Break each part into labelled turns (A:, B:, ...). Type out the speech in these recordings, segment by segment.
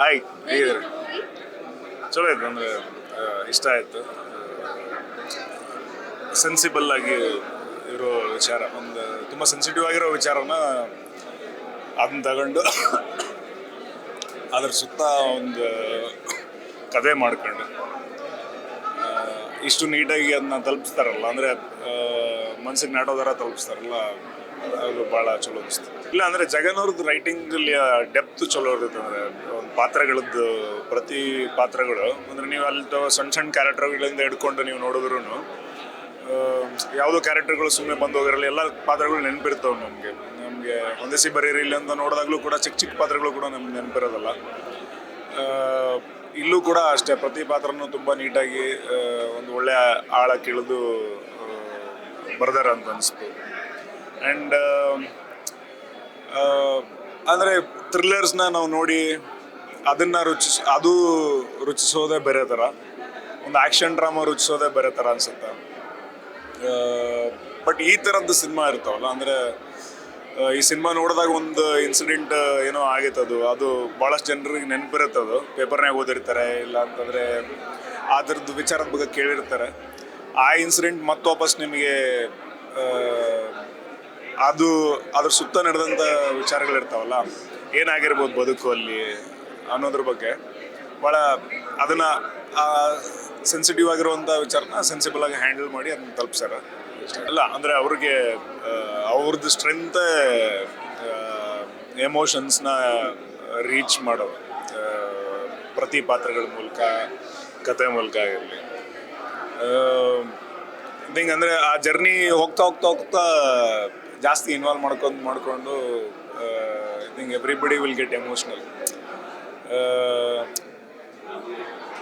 A: Hi ಹೇಗಿದ್ದೀರಿ ಚಲೋ ಆಯ್ತು ಅಂದರೆ ಇಷ್ಟ ಆಯಿತು. ಸೆನ್ಸಿಬಲ್ ಆಗಿ ಇರೋ ವಿಚಾರ, ಒಂದು ತುಂಬ ಸೆನ್ಸಿಟಿವ್ ಆಗಿರೋ ವಿಚಾರನ ಅದನ್ನ ತಗೊಂಡು ಅದ್ರ ಸುತ್ತ ಒಂದು ಕತೆ ಮಾಡ್ಕೊಂಡು ಇಷ್ಟು ನೀಟಾಗಿ ಅದನ್ನ ತಲುಪಿಸ್ತಾರಲ್ಲ, ಅಂದರೆ ಮನ್ಸಿಗೆ ನಾಟೋ ಥರ ತಲುಪಿಸ್ತಾರಲ್ಲ ಅದು ಭಾಳ ಚಲೋ ಅನಿಸ್ತು. ಇಲ್ಲ ಅಂದರೆ ಜಗನ್ ಅವ್ರದ್ದು ರೈಟಿಂಗಲ್ಲಿ ಡೆಪ್ತ್ ಚಲೋ ಇರುತ್ತೆ ಅಂದರೆ, ಒಂದು ಪಾತ್ರಗಳದ್ದು, ಪ್ರತಿ ಪಾತ್ರಗಳು. ಅಂದ್ರೆ ನೀವು ಅಲ್ಲಿ ಸಣ್ಣ ಸಣ್ಣ ಕ್ಯಾರೆಕ್ಟರ್ಗಳಿಂದ ಹಿಡ್ಕೊಂಡು ನೀವು ನೋಡಿದ್ರು ಯಾವುದೋ ಕ್ಯಾರೆಕ್ಟರ್ಗಳು ಸುಮ್ಮನೆ ಬಂದು ಹೋಗಿರಲ್ಲ ಎಲ್ಲ ಪಾತ್ರಗಳು ನೆನಪಿರ್ತಾವೆ ನಮಗೆ. ನಮಗೆ ಒಂದೇ ಬರೀರಿ ಇಲ್ಲಿ ಅಂತ ನೋಡಿದಾಗಲೂ ಕೂಡ ಚಿಕ್ಕ ಚಿಕ್ಕ ಪಾತ್ರಗಳು ಕೂಡ ನಮ್ಗೆ ನೆನಪಿರೋದಲ್ಲ. ಇಲ್ಲೂ ಕೂಡ ಅಷ್ಟೇ, ಪ್ರತಿ ಪಾತ್ರನೂ ತುಂಬ ನೀಟಾಗಿ ಒಂದು ಒಳ್ಳೆಯ ಆಳಕ್ಕೆ ಇಳಿದು ಬರ್ದಾರ ಅಂತ ಅನಿಸ್ತು. ಆ್ಯಂಡ್ ಅಂದರೆ ಥ್ರಿಲ್ಲರ್ಸ್ನ ನಾವು ನೋಡಿ ಅದನ್ನು ರುಚಿಸ್, ಅದು ರುಚಿಸೋದೇ ಬೇರೆ ಥರ ಒಂದು ಆ್ಯಕ್ಷನ್ ಡ್ರಾಮಾ ರುಚಿಸೋದೇ ಬೇರೆ ಥರ ಅನಿಸುತ್ತೆ. ಬಟ್ ಈ ಥರದ್ದು ಸಿನಿಮಾ ಇರ್ತಾವಲ್ಲ, ಅಂದರೆ ಈ ಸಿನಿಮಾ ನೋಡಿದಾಗ ಒಂದು ಇನ್ಸಿಡೆಂಟ್ ಏನೋ ಆಗೈತೆ ಅದು. ಭಾಳಷ್ಟು ಜನರಿಗೆ ನೆನಪಿರುತ್ತೆ ಅದು. ಪೇಪರ್ನಾಗ ಓದಿರ್ತಾರೆ ಇಲ್ಲ ಅಂತಂದರೆ ಅದ್ರದ್ದು ವಿಚಾರದ ಬಗ್ಗೆ ಕೇಳಿರ್ತಾರೆ. ಆ ಇನ್ಸಿಡೆಂಟ್ ಮತ್ತೆ ವಾಪಸ್ ನಿಮಗೆ ಅದು, ಅದ್ರ ಸುತ್ತ ನಡೆದಂಥ ವಿಚಾರಗಳಿರ್ತಾವಲ್ಲ, ಏನಾಗಿರ್ಬೋದು ಬದುಕು ಅಲ್ಲಿ ಅನ್ನೋದ್ರ ಬಗ್ಗೆ. ಭಾಳ ಅದನ್ನು ಸೆನ್ಸಿಟಿವ್ ಆಗಿರುವಂಥ ವಿಚಾರನ ಸೆನ್ಸಿಬಲ್ ಆಗಿ ಹ್ಯಾಂಡಲ್ ಮಾಡಿ ಅದನ್ನ ತಲುಪಿಸ್ಯಾರ. ಅಲ್ಲ, ಅಂದರೆ ಅವ್ರಿಗೆ ಅವ್ರದ್ದು ಸ್ಟ್ರೆಂತ್ ಎಮೋಷನ್ಸ್ನ ರೀಚ್ ಮಾಡೋ ಪ್ರತಿ ಪಾತ್ರಗಳ ಮೂಲಕ ಕತೆ ಮೂಲಕ ಆಗಿರಲಿ. ಥಿಂಗ್ ಅಂದರೆ ಆ ಜರ್ನಿ ಹೋಗ್ತಾ ಹೋಗ್ತಾ ಹೋಗ್ತಾ ಜಾಸ್ತಿ ಇನ್ವಾಲ್ವ್ ಮಾಡ್ಕೊಂಡು, ಮಾಡಿಕೊಂಡು think everybody will get emotional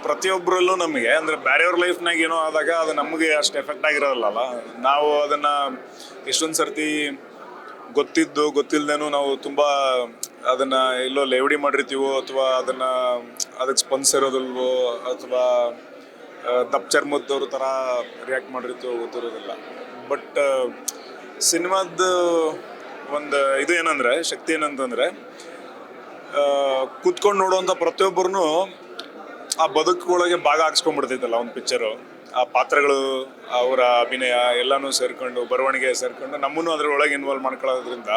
A: ಪ್ರತಿಯೊಬ್ಬರಲ್ಲೂ ನಮಗೆ, ಅಂದರೆ ಬೇರೆಯವ್ರ ಲೈಫ್ನಾಗ ಏನೋ ಆದಾಗ ಅದು ನಮಗೆ ಅಷ್ಟು ಎಫೆಕ್ಟ್ ಆಗಿರೋಲ್ಲ ನಾವು ಅದನ್ನು ಎಷ್ಟೊಂದು ಸರ್ತಿ ಗೊತ್ತಿದ್ದು ಗೊತ್ತಿಲ್ಲದೇನೂ ನಾವು ತುಂಬ ಅದನ್ನು ಎಲ್ಲೋ ಲೇವಡಿ ಮಾಡಿರ್ತೀವೋ ಅಥವಾ ಅದನ್ನು ಅದಕ್ಕೆ ಸ್ಪಂದಿಸಿರೋದಿಲ್ವೋ ಅಥವಾ ದಪ್ಪ ಚರ್ಮದವ್ರ ಥರ ರಿಯಾಕ್ಟ್ ಮಾಡಿರ್ತೀವೋ ಗೊತ್ತಿರೋದಿಲ್ಲ. ಬಟ್ ಸಿನಿಮಾದ ಒಂದು ಇದು ಏನಂದರೆ, ಶಕ್ತಿ ಏನಂತಂದರೆ ಕೂತ್ಕೊಂಡು ನೋಡುವಂಥ ಪ್ರತಿಯೊಬ್ಬರೂ ಆ ಬದುಕೊಳಗೆ ಭಾಗ ಹಾಕ್ಸ್ಕೊಂಡ್ಬಿಡ್ತೈತಲ್ಲ ಒಂದು ಪಿಕ್ಚರು ಆ ಪಾತ್ರಗಳು, ಅವರ ಅಭಿನಯ ಎಲ್ಲನೂ ಸೇರ್ಕೊಂಡು, ಬರವಣಿಗೆ ಸೇರ್ಕೊಂಡು ನಮ್ಮನ್ನು ಅದರೊಳಗೆ ಇನ್ವಾಲ್ವ್ ಮಾಡ್ಕೊಳ್ಳೋದ್ರಿಂದ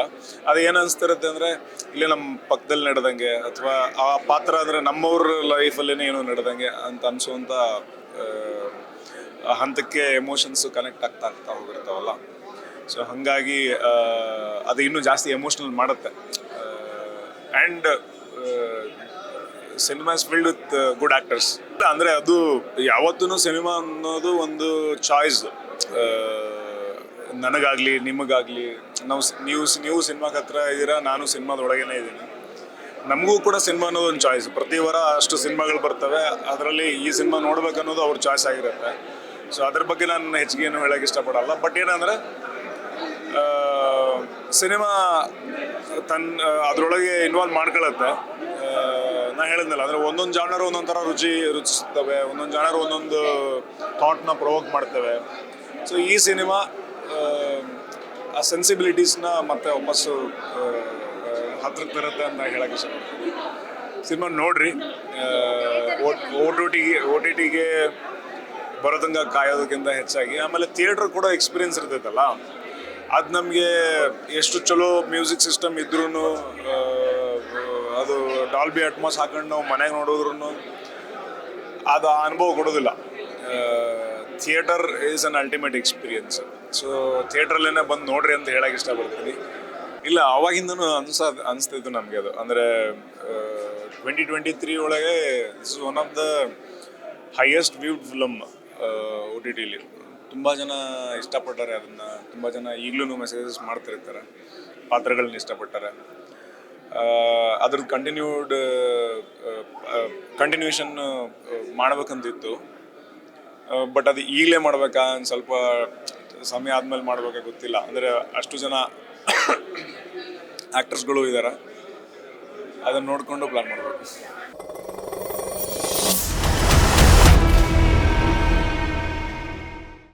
A: ಅದು ಏನು ಅನಿಸ್ತಿರುತ್ತೆ ಅಂದರೆ, ಇಲ್ಲೇ ನಮ್ಮ ಪಕ್ಕದಲ್ಲಿ ನಡೆದಂಗೆ ಅಥವಾ ಆ ಪಾತ್ರ ಅಂದರೆ ನಮ್ಮವ್ರ ಲೈಫಲ್ಲೇ ಏನೋ ನಡೆದಂಗೆ ಅಂತ ಅನಿಸುವಂಥ ಹಂತಕ್ಕೆ ಎಮೋಷನ್ಸು ಕನೆಕ್ಟ್ ಆಗ್ತಾ ಆಗ್ತಾ ಹೋಗಿರ್ತಾವಲ್ಲ. ಸೊ ಹಾಗಾಗಿ ಆ, ಅದು ಇನ್ನೂ ಜಾಸ್ತಿ ಎಮೋಷ್ನಲ್ ಮಾಡುತ್ತೆ. And cinemas filled with good actors ಅಂದರೆ ಅದು ಯಾವತ್ತೂ ಸಿನಿಮಾ ಅನ್ನೋದು ಒಂದು ಚಾಯ್ಸ್ ನನಗಾಗಲಿ ನಿಮಗಾಗಲಿ. ನಾವು ನೀವು ನೀವು ಸಿನಿಮಾಗೆ ಹತ್ರ ಇದ್ದೀರಾ ನಾನು ಸಿನಿಮಾದೊಳಗೇನೆ ಇದ್ದೀನಿ ನಮಗೂ ಕೂಡ ಸಿನಿಮಾ ಅನ್ನೋದು ಒಂದು ಚಾಯ್ಸ್ ಪ್ರತಿ ವಾರ ಅಷ್ಟು ಸಿನಿಮಾಗಳು ಬರ್ತವೆ. ಅದರಲ್ಲಿ ಈ ಸಿನಿಮಾ ನೋಡ್ಬೇಕನ್ನೋದು ಅವ್ರ ಚಾಯ್ಸ್ ಆಗಿರುತ್ತೆ. ಸೊ ಅದ್ರ ಬಗ್ಗೆ ನಾನು ಹೆಚ್ಚಿಗೆ ಏನು ಹೇಳಕ್ಕೆ ಇಷ್ಟಪಡಲ್ಲ. ಬಟ್ ಏನಂದರೆ ಸಿನಿಮಾ ತನ್ನ ಅದರೊಳಗೆ ಇನ್ವಾಲ್ವ್ ಮಾಡ್ಕೊಳತ್ತೆ ನಾನು ಹೇಳಿದ್ನಲ್ಲ, ಅಂದರೆ ಒಂದೊಂದು ಜಾಣರು ಒಂದೊಂದು ಥರ ರುಚಿ ರುಚಿಸ್ತವೆ. ಒಂದೊಂದು ಜಾನರ್ ಒಂದೊಂದು ಥಾಟ್ನ ಪ್ರೊವೋಕ್ ಮಾಡ್ತವೆ. ಸೊ ಈ ಸಿನಿಮಾ, ಆ ಸೆನ್ಸಿಬಿಲಿಟೀಸ್ನ ಮತ್ತೆ ವಾಪಸ್ಸು ಹತ್ರಕ್ಕೆ ತರುತ್ತೆ ಅಂತ ಹೇಳಕ್ಕೆ ಇಷ್ಟಪಡ್ತೀನಿ. ಸಿನಿಮಾ ನೋಡ್ರಿ. ಓ ಟಿ ಟಿಗೆ ಓ ಟಿ ಟಿಗೆ ಬರೋದಂಗ ಕಾಯೋದಕ್ಕಿಂತ ಹೆಚ್ಚಾಗಿ, ಆಮೇಲೆ ಥಿಯೇಟ್ರ್ ಕೂಡ ಎಕ್ಸ್ಪೀರಿಯನ್ಸ್ ಇರ್ತೈತಲ್ಲ. ಅದು ನಮಗೆ ಎಷ್ಟು ಚಲೋ ಮ್ಯೂಸಿಕ್ ಸಿಸ್ಟಮ್ ಇದ್ರೂ ಅದು ಡಾಲ್ಬಿ ಅಟ್ಮಾಸ್ ಹಾಕೊಂಡು ನಾವು ಮನೆಗೆ ನೋಡಿದ್ರು ಅದು ಆ ಅನುಭವ ಕೊಡೋದಿಲ್ಲ. Theatre is an ultimate experience so ಥಿಯೇಟ್ರಲ್ಲೇ ಬಂದು ನೋಡ್ರಿ ಅಂತ ಹೇಳಕ್ಕೆ ಇಷ್ಟಪಡ್ತೀನಿ. ಇಲ್ಲ, ಅವಾಗಿಂದನೂ ಅನ್ಸ, ಅನಿಸ್ತಿತ್ತು ನಮಗೆ ಅದು. ಅಂದರೆ ಟ್ವೆಂಟಿ ಟ್ವೆಂಟಿ ತ್ರೀ ಒಳಗೆ this is one of the highest viewed film O T ಟಿಲಿ ತುಂಬ ಜನ ಇಷ್ಟಪಟ್ಟಾರೆ ಅದನ್ನು, ತುಂಬ ಜನ ಈಗಲೂ ಮೆಸೇಜಸ್ ಮಾಡ್ತಿರ್ತಾರೆ ಪಾತ್ರಗಳನ್ನ ಇಷ್ಟಪಟ್ಟಾರೆ. ಅದ್ರದ್ದು ಕಂಟಿನ್ಯೂಡ್ ಕಂಟಿನ್ಯೂಷನ್ ಮಾಡ್ಬೇಕಂತಿತ್ತು. ಬಟ್ ಅದು ಈಗಲೇ ಮಾಡ್ಬೇಕಾ ಸ್ವಲ್ಪ ಸಮಯ ಆದಮೇಲೆ ಮಾಡ್ಬೇಕಾ ಗೊತ್ತಿಲ್ಲ. ಅಂದರೆ, ಅಷ್ಟು ಜನ ಆ್ಯಕ್ಟರ್ಸ್ಗಳು ಇದ್ದಾರೆ ಅದನ್ನು ನೋಡಿಕೊಂಡು ಪ್ಲ್ಯಾನ್ ಮಾಡಬೇಕು.